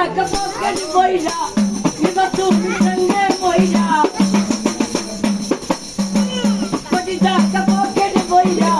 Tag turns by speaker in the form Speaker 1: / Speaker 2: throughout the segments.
Speaker 1: টাকা পকেট বইরা এবার তুমি সঙ্গে বইরা কোটি টাকা পকেট বইরা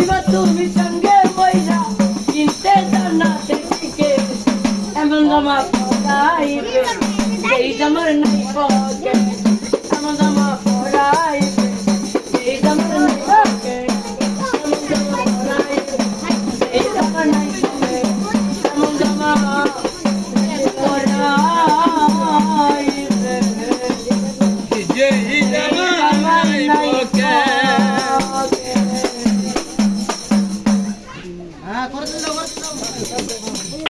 Speaker 1: এবার তুমি সঙ্গে বইরা কিনতে জানা থেকে এমন জামা পড়াইবে এই জামার নাই পকেট এমন জামা পড়াইবে এই জামার নাই
Speaker 2: হ্যাঁ করে দিন